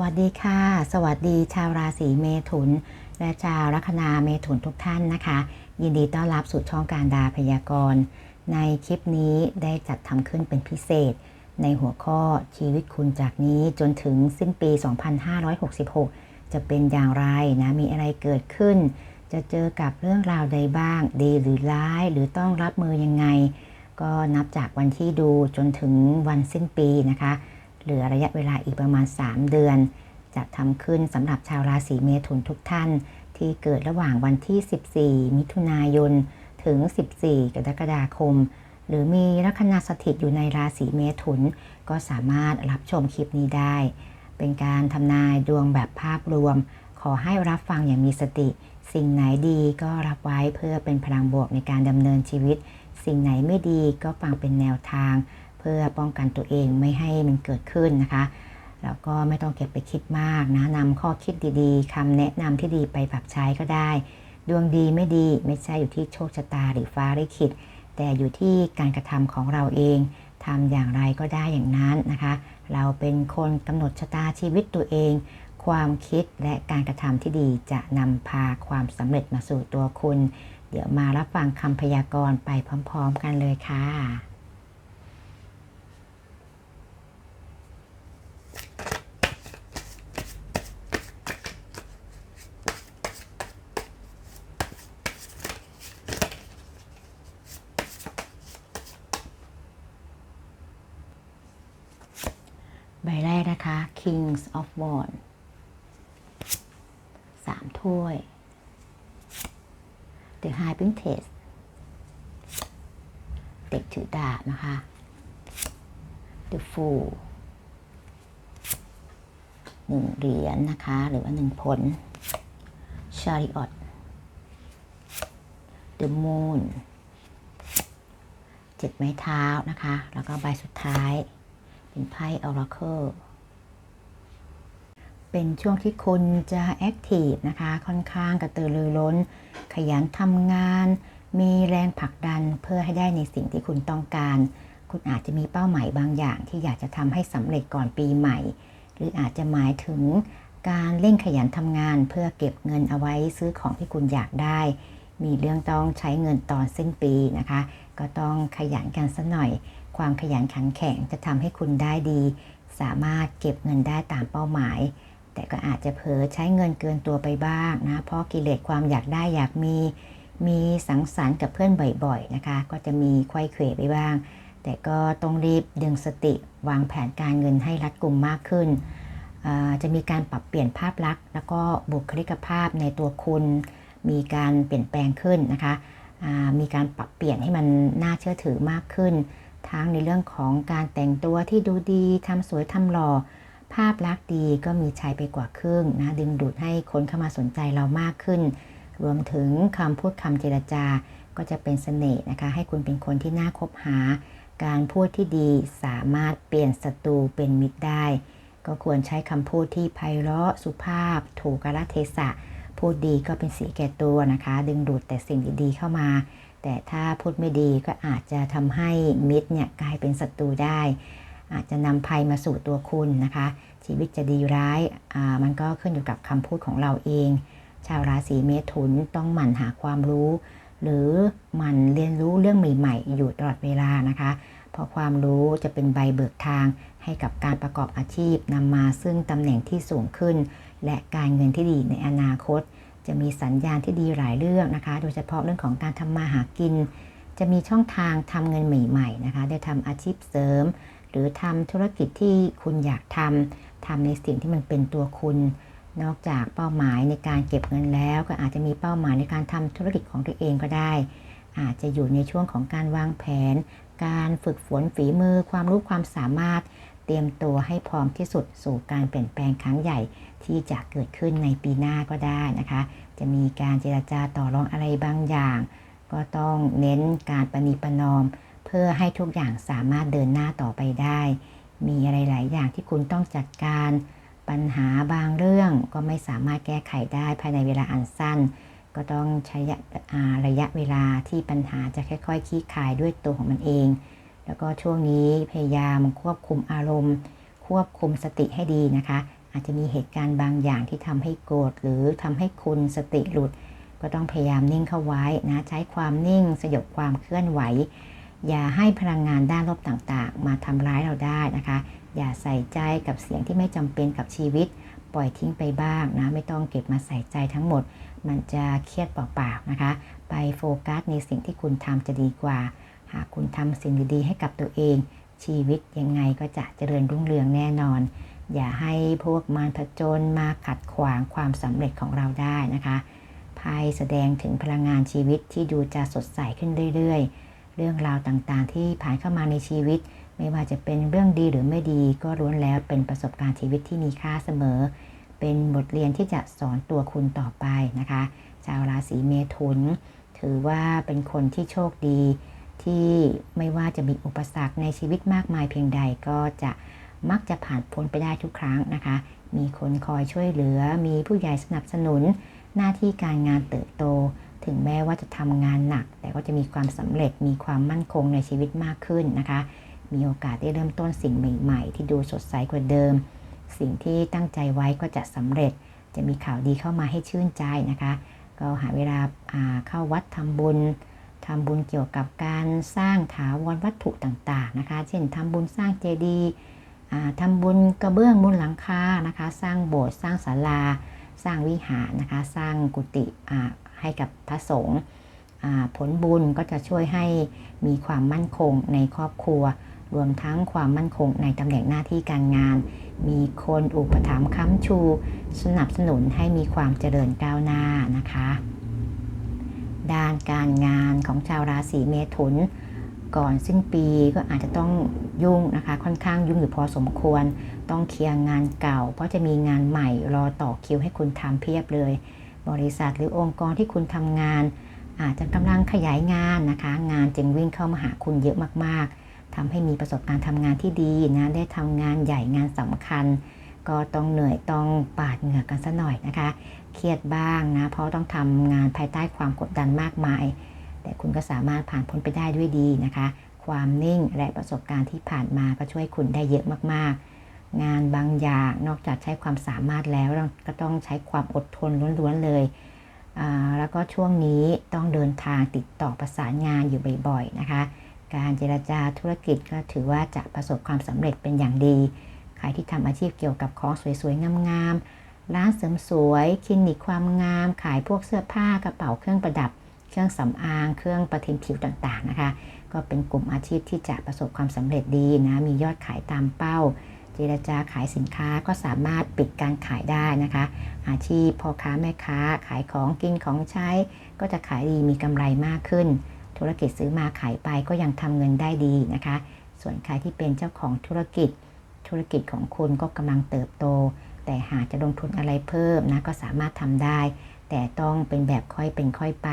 วัสดีค่ะ สวัสดีชาวราศีเมถุน และชาวลัคนาเมถุนทุกท่านนะคะ ยินดีต้อนรับสู่ช่องการดาพยากรณ์ ในคลิปนี้ได้จัดทำขึ้นเป็นพิเศษ ในหัวข้อชีวิตคุณจากนี้จนถึงสิ้นปี 2566 จะเป็นอย่างไรนะ มีอะไรเกิดขึ้น จะเจอกับเรื่องราวใดบ้าง ดีหรือร้ายหรือต้องรับมือยังไง ก็นับจากวันที่ดูจนถึงวันสิ้นปีนะคะ เหลือระยะเวลาอีกประมาณ 3 เดือน จะทำขึ้นสำหรับชาวราศีเมถุนทุกท่าน ที่เกิดระหว่างวันที่ 14 มิถุนายน ถึง 14 กรกฎาคม หรือมีลัคนาสถิตอยู่ในราศีเมถุน ก็สามารถรับชมคลิปนี้ได้ เป็นการทำนายดวงแบบภาพรวม ขอให้รับฟังอย่างมีสติ สิ่งไหนดีก็รับไว้เพื่อเป็นพลังบวกในการดำเนินชีวิต สิ่งไหนไม่ดีก็ฟังเป็นแนวทาง เพื่อป้องกันตัวเองไม่ให้มันเกิดขึ้นนะคะแล้วก็ไม่ต้องเก็บไปคิดมากนะนำข้อคิดดีๆคำแนะนำที่ดีไปปรับใช้ก็ได้ ดวงดีไม่ดีไม่ใช่อยู่ที่โชคชะตาหรือฟ้าลิขิตแต่อยู่ที่การกระทำของเราเองทำอย่างไรก็ได้อย่างนั้นนะคะ เราเป็นคนกำหนดชะตาชีวิตตัวเอง ความคิดและการกระทำที่ดีจะนำพาความสำเร็จมาสู่ตัวคุณ เดี๋ยวมารับฟังคำพยากรณ์ไปพร้อม ๆ กันเลยค่ะ ใบแรกนะคะ Kings of Wands สามถ้วย The High Princess เด็กถือดาบนะคะ The Fool หนึ่งเหรียญนะคะ หรือว่าหนึ่งผล Chariot The Moon เจ็ดไม้เท้านะคะ แล้วก็ใบสุดท้าย เป็นไพ่ Oracle เป็นช่วงที่คุณจะแอคทีฟนะคะ ค่อนข้างกระตือรือร้น ขยันทำงาน มีแรงผลักดันเพื่อให้ได้ในสิ่งที่คุณต้องการ คุณอาจจะมีเป้าหมายบางอย่าง ที่อยากจะทำให้สำเร็จก่อนปีใหม่ หรืออาจจะหมายถึงการเร่งขยันทำงานเพื่อเก็บเงินเอาไว้ซื้อของที่คุณอยากได้ มีเรื่องต้องใช้เงินตอนสิ้นปีนะคะ ก็ต้องขยันกันสักหน่อย ความขยันขันแข็งจะทำให้คุณได้ดี สามารถเก็บเงินได้ตามเป้าหมาย แต่ก็อาจจะเผลอใช้เงินเกินตัวไปบ้างนะ เพราะกิเลสความอยากได้อยากมี มีสังสรรค์กับเพื่อนบ่อยๆนะคะ ก็จะมีควยเขวไปบ้าง แต่ก็ต้องรีบดึงสติวางแผนการเงินให้รัดกุมมากขึ้น จะมีการปรับเปลี่ยนภาพลักษณ์ แล้วก็บุคลิกภาพในตัวคุณ มีการเปลี่ยนแปลงขึ้นนะคะ มีการปรับเปลี่ยนให้มันน่าเชื่อถือมากขึ้น ทั้งในเรื่องของการแต่งตัวที่ดูดีทำสวยทำหล่อ ภาพลักษณ์ดีก็มีชัยไปกว่าครึ่งนะดึงดูดให้คนเข้ามาสนใจเรามากขึ้น รวมถึงคำพูดคำเจรจาก็จะเป็นเสน่ห์นะคะ ให้คุณเป็นคนที่น่าคบหา การพูดที่ดีสามารถเปลี่ยนศัตรูเป็นมิตรได้ ก็ควรใช้คำพูดที่ไพเราะสุภาพ ถูกกาลเทศะ พูดดีก็เป็นสีแก่ตัวนะคะ ดึงดูดแต่สิ่งดีๆเข้ามา แต่ถ้าพูดไม่ดีก็อาจจะทำให้มิตรเนี่ยกลายเป็นศัตรูได้ อาจจะนำภัยมาสู่ตัวคุณนะคะ ชีวิตจะดีร้ายมันก็ขึ้นอยู่กับคำพูดของเราเอง ชาวราศีเมถุนต้องหมั่นหาความรู้ หรือหมั่นเรียนรู้เรื่องใหม่ ๆ อยู่ตลอดเวลานะคะ เพราะความรู้จะเป็นใบเบิกทางให้กับการประกอบอาชีพนำมาซึ่งตำแหน่งที่สูงขึ้น และการเงินที่ดีในอนาคต จะมีสัญญาณที่ดีหลายเรื่องนะคะ โดยเฉพาะเรื่องของการทำมาหากิน จะมีช่องทางทำเงินใหม่ ๆ นะคะ ได้ทำอาชีพเสริม หรือทำธุรกิจที่คุณอยากทำทำในสิ่งที่มันเป็นตัวคุณ นอกจากเป้าหมายในการเก็บเงินแล้ว ก็อาจจะมีเป้าหมายในการทำธุรกิจของตัวเองก็ได้ อาจจะอยู่ในช่วงของการวางแผน การฝึกฝนฝีมือ ความรู้ความสามารถ เตรียมตัวให้พร้อมที่สุดสู่การเปลี่ยนแปลงครั้งใหญ่ที่จะเกิดขึ้นในปีหน้าก็ได้นะคะ จะมีการเจรจาต่อรองอะไรบางอย่าง ก็ต้องเน้นการประนีประนอม พื่อให้ทุกอย่างสามารถเดินหน้าต่อไปได้ มีอะไรหลายอย่างที่คุณต้องจัดการ ปัญหาบางเรื่องก็ไม่สามารถแก้ไขได้ภายในเวลาอันสั้น ก็ต้องใช้ระยะเวลาที่ปัญหาจะค่อยๆคลี่คลายด้วยตัวของมันเอง แล้วก็ช่วงนี้พยายามควบคุมอารมณ์ ควบคุมสติให้ดีนะคะ อาจจะมีเหตุการณ์บางอย่างที่ทำให้โกรธหรือทำให้คุณสติหลุด ก็ต้องพยายามนิ่งเข้าไว้นะ ใช้ความนิ่งสยบความเคลื่อนไหว อย่าให้พลังงานด้านลบต่างๆ มาทำร้ายเราได้นะคะ อย่าใส่ใจกับเสียงที่ไม่จำเป็นกับชีวิต ปล่อยทิ้งไปบ้างนะ ไม่ต้องเก็บมาใส่ใจทั้งหมด มันจะเครียดเปล่าๆนะคะ ไปโฟกัสในสิ่งที่คุณทำจะดีกว่า หากคุณทำสิ่งดีๆ ให้กับตัวเอง ชีวิตยังไงก็จะเจริญรุ่งเรืองแน่นอน อย่าให้พวกมารผจญมาขัดขวางความสำเร็จของเราได้นะคะไพ่แสดงถึงพลังงานชีวิตที่ดูจะสดใสขึ้นเรื่อยๆ เรื่องราวต่างๆ ที่ผ่านเข้ามาในชีวิต ไม่ว่าจะเป็นเรื่องดีหรือไม่ดี ก็ล้วนแล้วเป็นประสบการณ์ชีวิตที่มีค่าเสมอ เป็นบทเรียนที่จะสอนตัวคุณต่อไปนะคะ ชาวราศีเมถุน ถือว่าเป็นคนที่โชคดี ที่ไม่ว่าจะมีอุปสรรคในชีวิตมากมายเพียงใดก็จะมักจะผ่านพ้นไปได้ทุกครั้งนะคะ มีคนคอยช่วยเหลือ มีผู้ใหญ่สนับสนุน หน้าที่การงานเติบโต ถึงแม้ว่าจะทำงานหนัก แต่ก็จะมีความสำเร็จมีความมั่นคงในชีวิตมากขึ้นนะคะ มีโอกาสได้เริ่มต้นสิ่งใหม่ ๆ ที่ดูสดใสกว่าเดิม สิ่งที่ตั้งใจไว้ก็จะสำเร็จ จะมีข่าวดีเข้ามาให้ชื่นใจนะคะ ก็หาเวลาเข้าวัดทำบุญทำบุญเกี่ยวกับการสร้างถาวรวัตถุต่างๆนะคะ เช่นทำบุญสร้างเจดีย์ทำบุญกระเบื้องบนหลังคานะคะ สร้างโบสถ์สร้างศาลา สร้างวิหารนะคะ สร้างกุฏิ ให้กับพระสงฆ์ผลบุญก็จะช่วยให้มีความมั่นคงในครอบครัว รวมทั้งความมั่นคงในตำแหน่งหน้าที่การงาน มีคนอุปถัมภ์ค้ำชู สนับสนุนให้มีความเจริญก้าวหน้านะคะ ด้านการงานของชาวราศีเมถุนก่อนสิ้นปีก็อาจจะต้องยุ่งนะคะ ค่อนข้างยุ่งอยู่พอสมควร ต้องเคลียร์งานเก่า เพราะจะมีงานใหม่รอต่อคิวให้คุณทำเพียบเลย บริษัทหรือองค์กรที่คุณทำงาน อาจจะกำลังขยายงานนะคะ งานจึงวิ่งเข้ามาหาคุณเยอะมากๆทำให้มีประสบการณ์ทำงานที่ดีนะได้ทำงานใหญ่งานสำคัญ ก็ต้องเหนื่อยต้องปาดเหงื่อกันซะหน่อยนะคะ เครียดบ้างนะเพราะต้องทำงานภายใต้ความกดดันมากมาย แต่คุณก็สามารถผ่านพ้นไปได้ด้วยดีนะคะ ความนิ่งและประสบการณ์ที่ผ่านมาก็ช่วยคุณได้เยอะมากๆ งานบางอย่างนอกจากใช้ความสามารถแล้วก็ต้องใช้ความอดทนล้วนๆเลย แล้วก็ช่วงนี้ต้องเดินทางติดต่อประสานงานอยู่บ่อยๆนะคะ การเจรจาธุรกิจก็ถือว่าจะประสบความสำเร็จเป็นอย่างดี ใครที่ทำอาชีพเกี่ยวกับของสวยๆ งามๆ ร้านเสริมสวยคลินิกความงาม ขายพวกเสื้อผ้ากระเป๋าเครื่องประดับ เครื่องสำอาง เครื่องประทินผิวต่างๆนะคะ ก็เป็นกลุ่มอาชีพที่จะประสบความสำเร็จดีนะ มียอดขายตามเป้า เจรจาขายสินค้าก็สามารถปิดการขายได้นะคะ อาชีพพ่อค้าแม่ค้าขายของกินของใช้ ก็จะขายดีมีกำไรมากขึ้น ธุรกิจซื้อมาขายไปก็ยังทำเงินได้ดีนะคะ ส่วนใครที่เป็นเจ้าของธุรกิจ ธุรกิจของคุณก็กำลังเติบโต แต่หากจะลงทุนอะไรเพิ่มนะก็สามารถทำได้ แต่ต้องเป็นแบบค่อยเป็นค่อยไป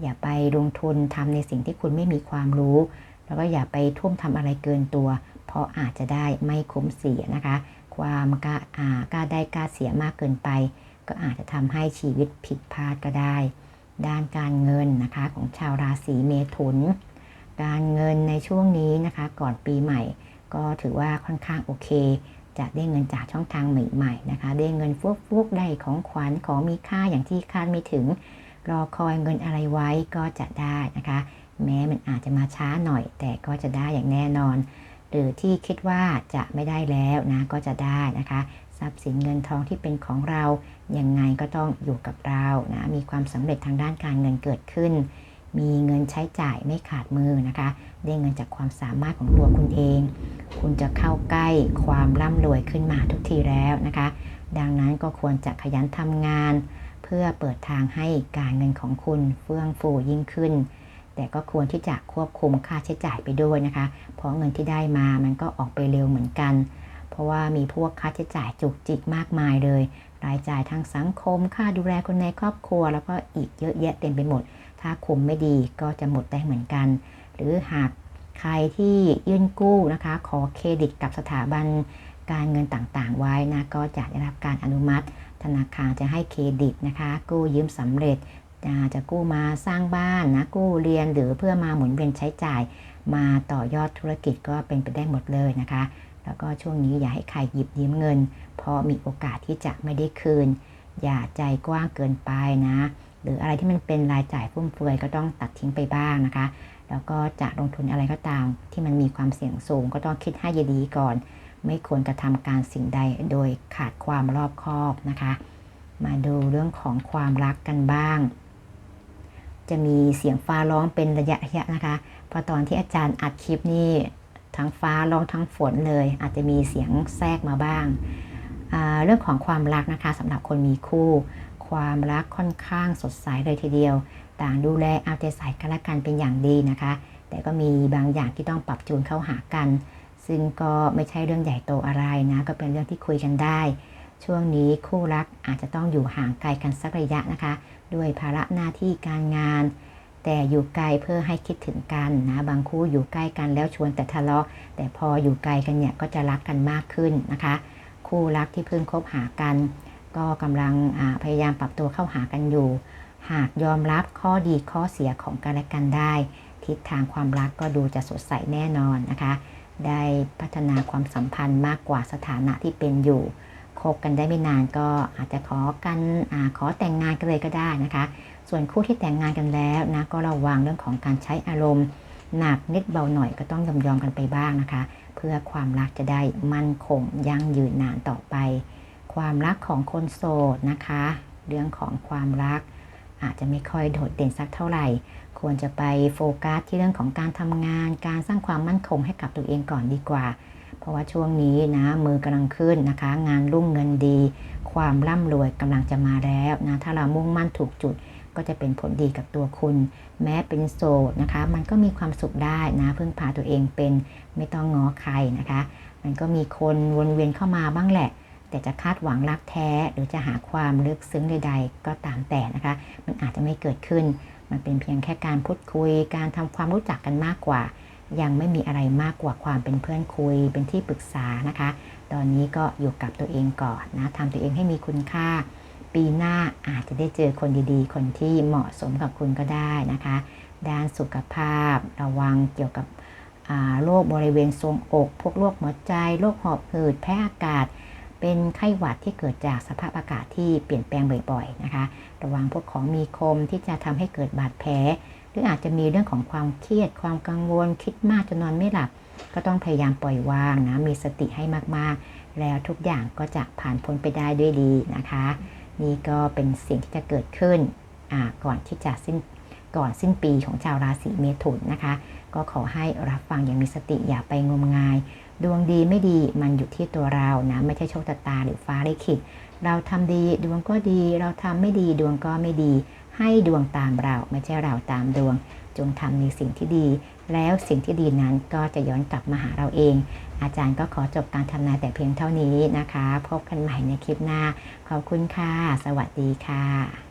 อย่าไปลงทุนทำในสิ่งที่คุณไม่มีความรู้ แล้วก็อย่าไปทุ่มทำอะไรเกินตัว ราะอาจจะได้ไม่คุ้มเสียนะคะ ความกล้ากล้าได้กล้าเสียมากเกินไป ก็อาจจะทำให้ชีวิตผิดพลาดก็ได้ ด้านการเงินนะคะของชาวราศีเมถุน การเงินในช่วงนี้นะคะก่อนปีใหม่ ก็ถือว่าค่อนข้างโอเค จะได้เงินจากช่องทางใหม่ ๆ นะคะ ได้เงินฟุกฟุกได้ของขวัญของมีค่าอย่างที่คาดไม่ถึง รอคอยเงินอะไรไว้ก็จะได้นะคะ แม้มันอาจจะมาช้าหน่อย แต่ก็จะได้อย่างแน่นอน หรือที่คิดว่าจะไม่ได้แล้วนะก็จะได้นะคะ ทรัพย์สินเงินทองที่เป็นของเรายังไงก็ต้องอยู่กับเรานะมีความสำเร็จทางด้านการเงินเกิดขึ้น มีเงินใช้จ่ายไม่ขาดมือนะคะ ได้เงินจากความสามารถของตัวคุณเอง คุณจะเข้าใกล้ความร่ำรวยขึ้นมาทุกทีแล้วนะคะ ดังนั้นก็ควรจะขยันทำงาน เพื่อเปิดทางให้การเงินของคุณเฟื่องฟูยิ่งขึ้น แต่ก็ควรที่จะควบคุมค่าใช้จ่ายไปด้วยนะคะ เพราะเงินที่ได้มามันก็ออกไปเร็วเหมือนกัน เพราะว่ามีพวกค่าใช้จ่ายจุกจิกมากมายเลย รายจ่ายทางสังคม ค่าดูแลคนในครอบครัว แล้วก็อีกเยอะแยะเต็มไปหมด ถ้าคุมไม่ดีก็จะหมดได้เหมือนกัน หรือหากใครที่ยื่นกู้นะคะ ขอเครดิตกับสถาบันการเงินต่างๆ ไว้นะก็จะได้รับการอนุมัติ ธนาคารจะให้เครดิตนะคะ กู้ยืมสำเร็จ จะกู้มาสร้างบ้านนะกู้เรียนหรือเพื่อมาหมุนเวียนใช้จ่าย มาต่อยอดธุรกิจก็เป็นไปได้หมดเลยนะคะ แล้วก็ช่วงนี้อย่าให้ใครหยิบยืมเงิน เพราะมีโอกาสที่จะไม่ได้คืน อย่าใจกว้างเกินไปนะ หรืออะไรที่มันเป็นรายจ่ายฟุ่มเฟือยก็ต้องตัดทิ้งไปบ้างนะคะ แล้วก็จะลงทุนอะไรก็ตาม ที่มันมีความเสี่ยงสูงก็ต้องคิดให้ดีก่อน ไม่ควรกระทำการสิ่งใดโดยขาดความรอบคอบนะคะ มาดูเรื่องของความรักกันบ้าง จะมีเสียงฟ้าร้องเป็นระยะระยะนะคะ เพราะตอนที่อาจารย์อัดคลิปนี่ทั้งฟ้าร้องทั้งฝนเลย อาจจะมีเสียงแทรกมาบ้าง เรื่องของความรักนะคะสำหรับคนมีคู่ ความรักค่อนข้างสดใสเลยทีเดียว ต่างดูแลเอาใจใส่กันและกันเป็นอย่างดีนะคะ แต่ก็มีบางอย่างที่ต้องปรับจูนเข้าหากัน ซึ่งก็ไม่ใช่เรื่องใหญ่โตอะไรนะ ก็เป็นเรื่องที่คุยกันได้ ช่วงนี้คู่รักอาจจะต้องอยู่ห่างไกลกันสักระยะนะคะ ด้วยภาระหน้าที่การงาน แต่อยู่ไกลเพื่อให้คิดถึงกันนะบางคู่อยู่ใกล้กันแล้วชวนแต่ทะเลาะ แต่พออยู่ไกลกันเนี่ยก็จะรักกันมากขึ้นนะคะ คู่รักที่เพิ่งคบหากัน ก็กำลังพยายามปรับตัวเข้าหากันอยู่ หากยอมรับข้อดีข้อเสียของกันและกันได้ ทิศทางความรักก็ดูจะสดใสแน่นอนนะคะ ได้พัฒนาความสัมพันธ์มากกว่าสถานะที่เป็นอยู่ คบกันได้ไม่นานก็อาจจะขอกันอขอแต่งงานกันเลยก็ได้นะคะ ส่วนคู่ที่แต่งงานกันแล้วนะก็ระวังเรื่องของการใช้อารมณ์หนักนิดเบาหน่อยก็ต้องยอมยอมกันไปบ้างนะคะ เพื่อความรักจะได้มั่นคงยั่งยืนนานต่อไป ความรักของคนโสดนะคะ เรื่องของความรัก อาจจะไม่ค่อยโดดเด่นสักเท่าไหร่ ควรจะไปโฟกัสที่เรื่องของการทำงาน การสร้างความมั่นคงให้กับตัวเองก่อนดีกว่า เพราะว่าช่วงนี้นะมือกำลังขึ้นนะคะ งานรุ่งเงินดี ความร่ำรวยกำลังจะมาแล้วนะถ้าเรามุ่งมั่นถูกจุดก็จะเป็นผลดีกับตัวคุณ แม้เป็นโสดนะคะ มันก็มีความสุขได้นะพึ่งพาตัวเองเป็นไม่ต้องง้อใครนะคะ มันก็มีคนวนเวียนเข้ามาบ้างแหละ แต่จะคาดหวังรักแท้ หรือจะหาความลึกซึ้งใด ๆ ก็ตามแต่นะคะ มันอาจจะไม่เกิดขึ้น มันเป็นเพียงแค่การพูดคุยการทำความรู้จักกันมากกว่า ยังไม่มีอะไรมากกว่าความเป็นเพื่อนคุย เป็นที่ปรึกษานะคะ ตอนนี้ก็อยู่กับตัวเองก่อนนะทำตัวเองให้มีคุณค่า ปีหน้าอาจจะได้เจอคนดีๆ คนที่เหมาะสมกับคุณก็ได้นะคะ ด้านสุขภาพระวังเกี่ยวกับโรคบริเวณทรวงอก พวกโรคหัวใจโรคหอบหืดแพ้อากาศ เป็นไข้หวัดที่เกิดจากสภาพอากาศที่เปลี่ยนแปลงบ่อยๆนะคะ ระวังพวกของมีคมที่จะทำให้เกิดบาดแผล หรืออาจจะมีเรื่องของความเครียด ความกังวล คิดมากจนนอนไม่หลับ ก็ต้องพยายามปล่อยวางนะ มีสติให้มากๆ แล้วทุกอย่างก็จะผ่านพ้นไปได้ด้วยดีนะคะ นี่ก็เป็นสิ่งที่จะเกิดขึ้นก่อนที่จะสิ้นก่อนสิ้นปีของชาวราศีเมถุนนะคะ ก็ขอให้รับฟังอย่างมีสติอย่าไปงมงาย ดวงดีไม่ดีมันอยู่ที่ตัวเรานะไม่ใช่โชคชะตาหรือฟ้าลิขิตเราทำดีดวงก็ดี เราทำไม่ดีดวงก็ไม่ดี ให้ดวงตามเราไม่ใช่เราตามดวง จงทำในสิ่งที่ดี แล้วสิ่งที่ดีนั้นก็จะย้อนกลับมาหาเราเอง อาจารย์ก็ขอจบการทำนายแต่เพียงเท่านี้นะคะ พบกันใหม่ในคลิปหน้า ขอบคุณค่ะ สวัสดีค่ะ